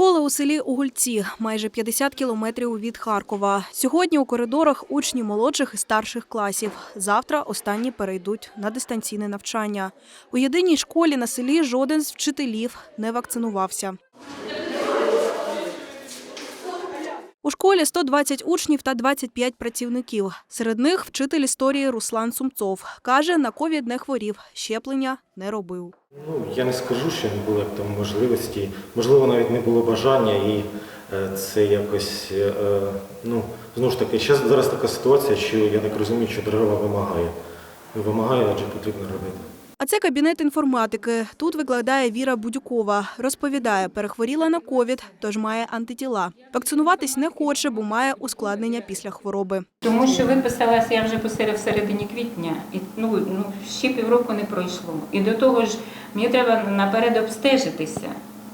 Школи у селі Угульці, майже 50 кілометрів від Харкова. Сьогодні у коридорах учні молодших і старших класів. Завтра останні перейдуть на дистанційне навчання. У єдиній школі на селі жоден з вчителів не вакцинувався. У школі 120 учнів та 25 працівників. Серед них вчитель історії Руслан Сумцов. Каже, на ковід не хворів, щеплення не робив. Ну, я не скажу, що не було там можливості. Можливо, навіть не було бажання, і е, це якось, е, е, ну, знову ж таки, зараз, зараз така ситуація, що я так розумію, що держава вимагає. Вимагає, адже потрібно робити. А це кабінет інформатики. Тут викладає Віра Будюкова. Розповідає, перехворіла на ковід, тож має антитіла. Вакцинуватись не хоче, бо має ускладнення після хвороби. Тому що виписалася я вже посеред середині квітня, і ну, ну ще півроку не пройшло. І до того ж, мені треба наперед обстежитися,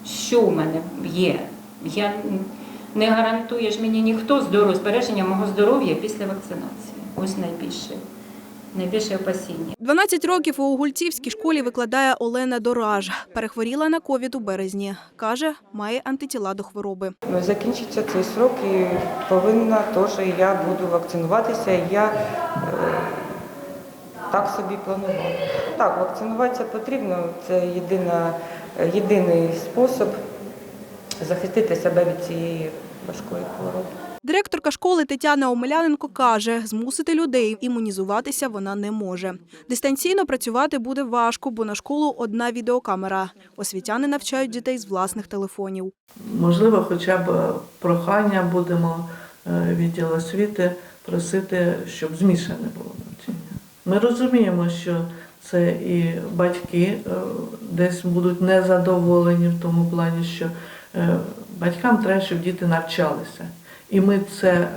що в мене є. Я не гарантує ж мені ніхто здоров'я, збереження мого здоров'я після вакцинації. Ось найбільше, найбільше опасіння. 12 років у Угульцівській школі викладає Олена Дораж. Перехворіла на ковід у березні. Каже, має антитіла до хвороби. Ну, Закінчиться цей срок і повинна теж я буду вакцинуватися. Я е, так собі планувала. Так, вакцинуватися потрібно. Це єдина, єдиний спосіб захистити себе від цієї важкої хвороби. Директорка школи Тетяна Омеляненко каже, змусити людей імунізуватися вона не може. Дистанційно працювати буде важко, бо на школу одна відеокамера. Освітяни навчають дітей з власних телефонів. Можливо, хоча б прохання будемо е, відділ освіти просити, щоб змішане було навчання. Ми розуміємо, що це і батьки е, десь будуть незадоволені в тому плані, що е, батькам треба, щоб діти навчалися. І ми це е,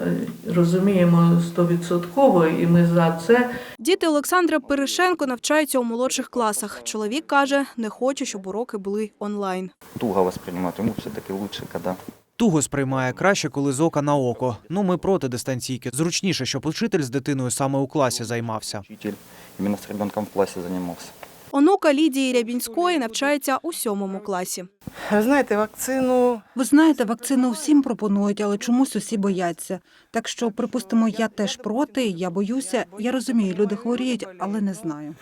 розуміємо стовідсотково, і ми за це. Діти Олександра Перешенко навчаються у молодших класах. Чоловік каже, не хоче, щоб уроки були онлайн. туго воспринимать. Ему все-таки лучше, когда Туго сприймає краще, коли з ока на око. Ну, ми проти дистанційки. Зручніше, щоб учитель з дитиною саме у класі займався. учитель именно с ребенком в классе занимался. Онука Лідії Рябінської навчається у сьомому класі. Ви знаєте, вакцину Ви знаєте, вакцину всім пропонують, але чомусь усі бояться. Так що, припустимо, я теж проти, я боюся. Я розумію, люди хворіють, але не знаю.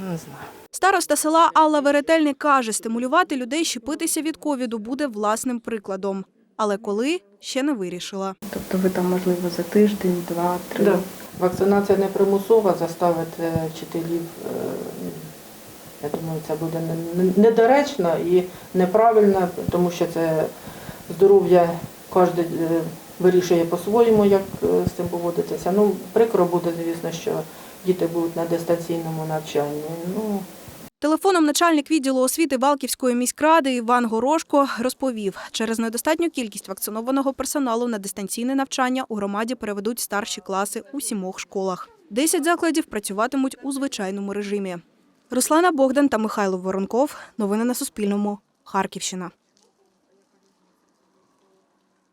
не знаю. Староста села Алла Веретельник каже, стимулювати людей щепитися від ковіду буде власним прикладом. Але коли ще не вирішила. Тобто ви там, можливо, за тиждень, два, три. Да. Вакцинація не примусова, заставити вчителів. е, Я думаю, це буде не- не- недоречно і неправильно, тому що це здоров'я кожен е, вирішує по-своєму, як е, з цим поводитися. Ну, прикро буде, звісно, що діти будуть на дистанційному навчанні. Ну, Телефоном начальник відділу освіти Валківської міськради Іван Горошко розповів, через недостатню кількість вакцинованого персоналу на дистанційне навчання у громаді переведуть старші класи у сімох школах. Десять закладів працюватимуть у звичайному режимі. Руслана Богдан та Михайло Воронков. Новини на Суспільному. Харківщина.